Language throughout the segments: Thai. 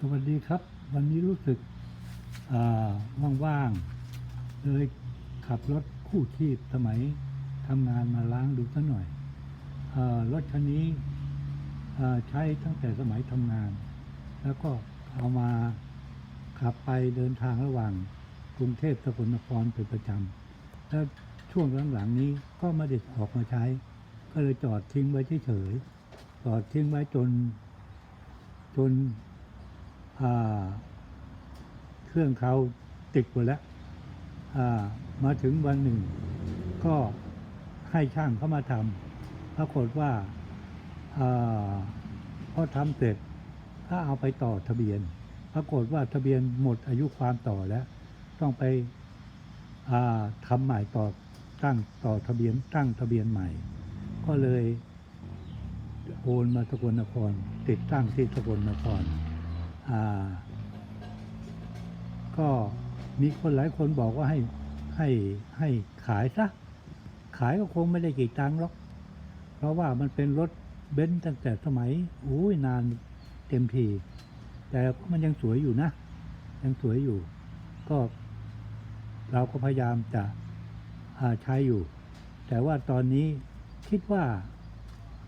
สวัสดีครับ วันนี้รู้สึกว่างๆ เลยขับรถคู่ชีพสมัยทำงานมาล้างดูสักหน่อยอรถคันนี้ใช้ตั้งแต่สมัยทำงาน แล้วก็เอามาขับไปเดินทางระหว่างกรุงเทพสกลนครเป็นประจำแล้วช่วงหลังๆนี้ก็ไม่ได้ออกมาใช้ ก็เลยจอดทิ้งไว้เฉยๆจอดทิ้งไว้จนจน เครื่องเขาติดหมดแล้วมาถึงวันหนึ่ง ก็ให้ช่างเขามาทำปรากฏว่าอพอทำเสร็จถ้าเอาไปต่อทะเบียน ปรากฏว่าทะเบียนหมดอายุความต่อแล้ว ต้องไปทำใหม่ต่อตั้งต่อทะเบียนตั้งทะเบียนใหม่ ก็เลยโอนมาสกลนคร ติดตั้งที่สกลนคร ก็มีคนหลายคนบอกว่าให้ให้ให้ขายซะ ขายก็คงไม่ได้กี่ตังค์หรอก เพราะว่ามันเป็นรถเบนซ์ตั้งแต่สมัยอุ้ยนานเต็มที แต่มันยังสวยอยู่นะ ยังสวยอยู่ ก็เราก็พยายามจะอ่าใช้อยู่ แต่ว่าตอนนี้คิดว่า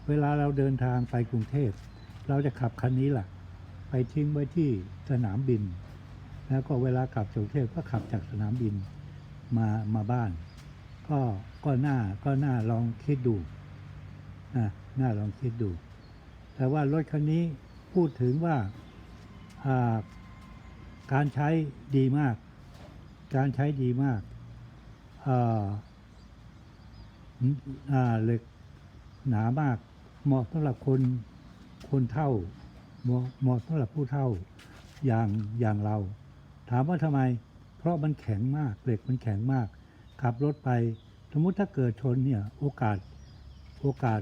เวลาเราเดินทางไปกรุงเทพ เราจะขับคันนี้แหละ ไปทิ้งไว้ที่สนามบิน แล้วก็เวลากลับจากกรุงเทพก็ขับจากสนามบินมามาบ้าน ก็ก็น่าก็น่าลองคิดดูนะน่าลองคิดดู แต่ว่ารถคันนี้พูดถึงว่าการใช้ดีมาก การใช้ดีมากเหล็กหนามาก เหมาะสำหรับคนคนเท่า เหมาะเหมาะสำหรับผู้เฒ่าอย่างอย่างเรา ถามว่าทำไม เพราะมันแข็งมากเหล็กมันแข็งมาก ขับรถไป สมมุติถ้าเกิดชนเนี่ยโอกาสโอกาส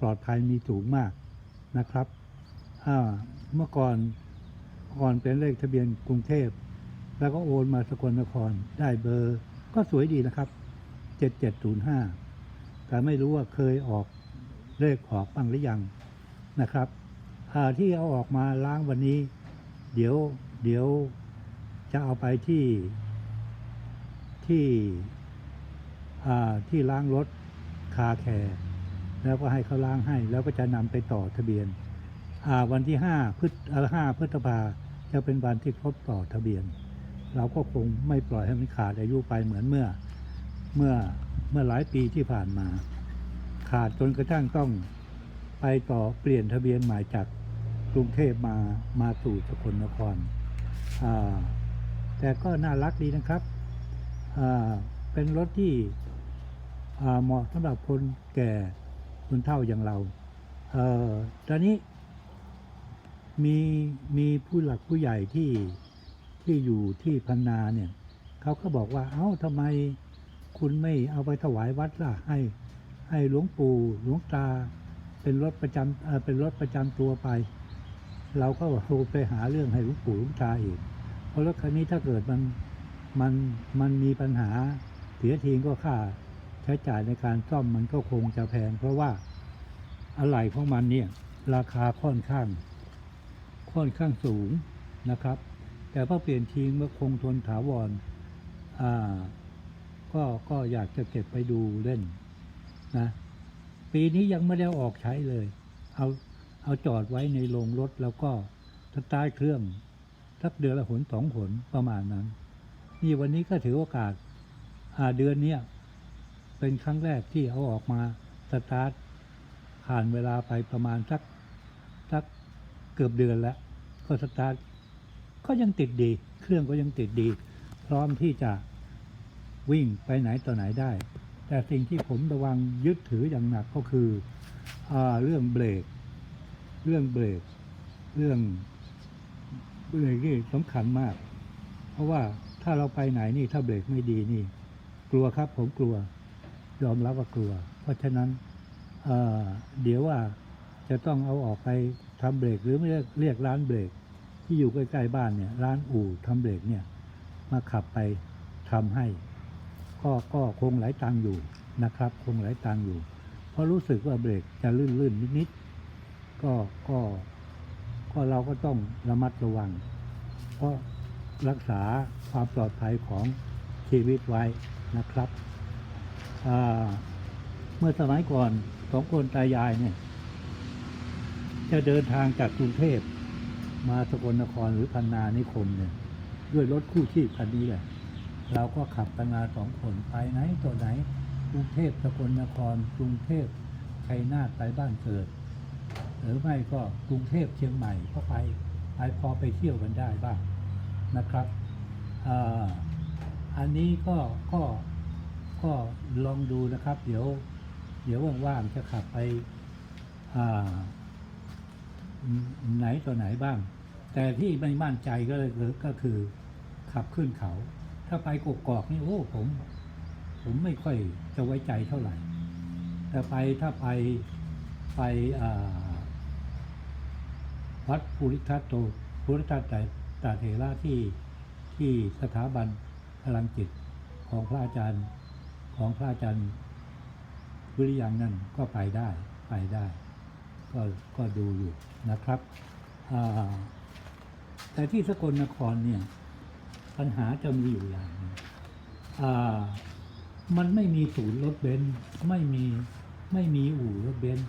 ปลอดภัยมีสูงมากนะครับเมื่อก่อนก่อนเป็นเลขทะเบียนกรุงเทพ แล้วก็โอนมาสกลนครได้เบอร์ ก็สวยดีนะครับ 7705 แต่ไม่รู้ว่าเคยออกเลขออกบ้างหรือยังนะครับ ที่เอาออกมาล้างวันนี้ เดี๋ยวเดี๋ยวจะเอาไปที่ที่ที่ล้างรถคาแคร์แล้วก็ให้เขาล้างให้ แล้วก็จะนำไปต่อทะเบียนวันที่ห้าพฤษห้าพฤษภาจะเป็นวันที่ครบต่อทะเบียน เราก็คงไม่ปล่อยให้มันขาดอายุไปเหมือนเมื่อเมื่อเมื่อหลายปีที่ผ่านมา ขาดจนกระทั่งต้องไปต่อเปลี่ยนทะเบียนหมายจาก กรุงเทพมามาสู่สกลนคร แต่ก็น่ารักดีนะครับ เป็นรถที่เหมาะสำหรับคนแก่คนเฒ่าอย่างเราเออตอนนี้มีมีผู้หลักผู้ใหญ่ที่ที่อยู่ที่พันนาเนี่ยเขาก็บอกว่า เอ้าทำไมคุณไม่เอาไปถวายวัดล่ะ ให้ให้หลวงปู่หลวงตาเป็นรถประจำเเป็นรถประจำตัวไป เราก็โทรไปหาเรื่องให้หลวงปู่หลวงตาอีก เพราะรถคันนี้ถ้าเกิดมันมันมันมีปัญหาเสียทีก็ค่าใช้จ่ายในการซ่อมมันก็คงจะแพง เพราะว่าอะไหล่ของมันเนี่ยราคาค่อนข้าง ค่อนข้างสูงนะครับ แต่พอเปลี่ยนทิ้งว่าคงทนถาวรอ่าก็ก็อยากจะเก็บไปดูเล่นนะ ปีนี้ยังไม่ได้ออกใช้เลย เอา เอาจอดไว้ในโรงรถแล้วก็สตาร์ทเครื่องสักเดือนละหนสองหนประมาณนั้น นี่วันนี้ก็ถือโอกาสอาเดือนเนี้ยเป็นครั้งแรกที่เอาออกมาสตาร์ทผ่านเวลาไปประมาณสักสักเกือบเดือนแล้ว ก็สตาร์ทก็ยังติดดี เครื่องก็ยังติดดี พร้อมที่จะวิ่งไปไหนต่อไหนได้ แต่สิ่งที่ผมระวังยึดถืออย่างหนักก็คืออเรื่องเบรก เรื่องเบรกเรื่องเบรกนี่สำคัญมาก เพราะว่าถ้าเราไปไหนนี่ถ้าเบรกไม่ดีนี่ กลัวครับผมกลัว ยอมรับว่ากลัว เพราะฉะนั้นเเดี๋ยวว่าจะต้องเอาออกไปทำเบรกหรือเรียกเรียกร้านเบรก ที่อยู่ใกล้ๆบ้านเนี่ย ร้านอู่ทำเบรกเนี่ยมาขับไปทำให้ ก็ก็คงหลายตังอยู่นะครับ คงหลายตังอยู่ เพราะรู้สึกว่าเบรกจะลื่นๆนิดๆ ก็ก็ก็เราก็ต้องระมัดระวัง เพราะรักษาความปลอดภัยของชีวิตไว้นะครับ เมื่อสมัยก่อนสองคนตายายเนี่ย จะเดินทางจากกรุงเทพมาสกลนครหรือพันนานิคมเนี่ย ด้วยรถคู่ชีพคันนี้แหละ เราก็ขับกันมาสองคนไปไหนตัวไหน กรุงเทพสกลนครกรุงเทพชัยนาทไปบ้านเกิด หรือไม่ก็กรุงเทพเชียงใหม่ก็ไปไปพอไปเที่ยวกันได้บ้างนะครับอ,อันนี้ก็ก็ก็ลองดูนะครับ เดี๋ยว เดี๋ยวว่างๆจะขับไปไหนต่อไหนบ้าง แต่ที่ไม่มั่นใจก็เลยก็คือขับขึ้นเขา ถ้าไปกกอกนี่โอ้ผม ผมไม่ค่อยจะไว้ใจเท่าไหร่ แต่ไปถ้าไปไปอ่า วัดภูริทัตโตภูริทัตตตาเถระที่ที่สถาบันพลังจิตของพระอาจารย์ของพระอาจารย์วิริยังนั่นก็ไปได้ไปได้ ก็ก็ดูอยู่นะครับแต่ที่สกลนครเนี่ยปัญหาจะมีอยู่อย่างมันไม่มีศูนย์รถเบนซ์ไม่มีไม่มีอู่รถเบนซ์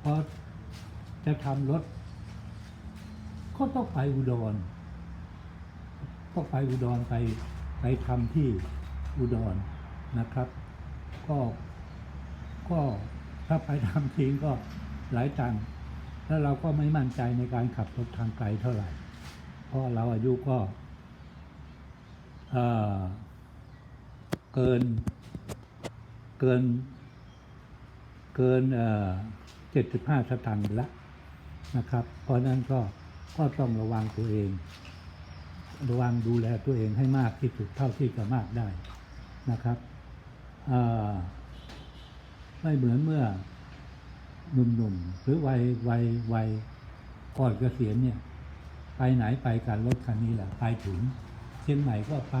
เพราะจะทำรถ ก็ต้องไปอุดรต้องไปอุดรไปไปทำที่อุดรนะครับ ก็ก็ถ้าไปทำทิ้งก็หลายตังค์แล้วเราก็ไม่มั่นใจในการขับรถทางไกลเท่าไหร่ เพราะเราอายุก็เกินเกินเกินเจ็ดสิบห้าสตางค์ล้วนะครับ เพราะนั้นก็ ก็ต้องระวังตัวเอง ระวังดูแลตัวเองให้มากที่สุดเท่าที่จะมากได้นะครับไม่เหมือนเมื่อหนุ่มๆหรือวัยวัยวัยก่อนเกษียณเนี่ย ไปไหนไปกันรถคันนี้แหละไปถึงเชียงใหม่ก็ไป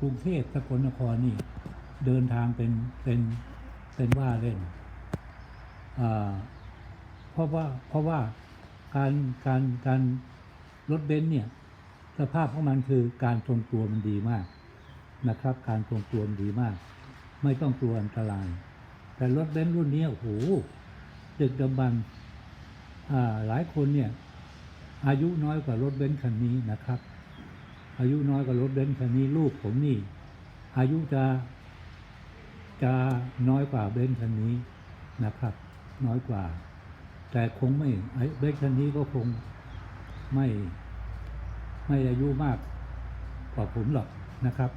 กรุงเทพสกลนครนี่ เดินทางเป็นเป็นเป็นว่าเล่นอ่า ราะว่าเพราะว่าการการการรถเบนซ์เนี่ยสภาพของมันคือการทรงตัวมันดีมากนะครับ การทรงตัวมันดีมาก ไม่ต้องกลัวอันตราย แต่รถเบนซ์รุ่นนี้โอ้โหดึกดำบรรหลายคนเนี่ยอายุน้อยกว่ารถเบนซ์คันนี้นะครับ อายุน้อยกว่ารถเบนซ์คันนี้ลูกผมนี่ อายุจะจะน้อยกว่าเบนซ์คันนี้นะครับ น้อยกว่า แต่คงไม่ไอ้เบนซ์คันนี้ก็คงไม่ไม่อายุมากกว่าผมหรอกนะครับ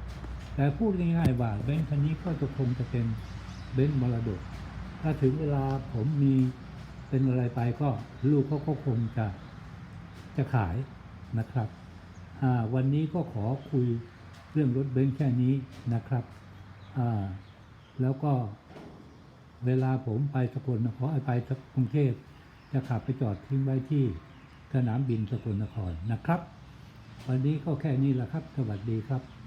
แต่พูดง่ายๆว่าเบนซ์คันนี้ก็จะคงจะเป็นเบนมรดก ถ้าถึงเวลาผมมีเป็นอะไรไปก็ลูกเขาก็คงจะจะขายนะครับ วันนี้ก็ขอคุยเรื่องรถเบนซ์แค่นี้นะครับแล้วก็เวลาผมไปสกลนครไปกรุงเทพ จะขับไปจอดทิ้งไว้ที่สนามบินสกลนครนะครับ วันนี้ก็แค่นี้แหละครับ สวัสดีครับ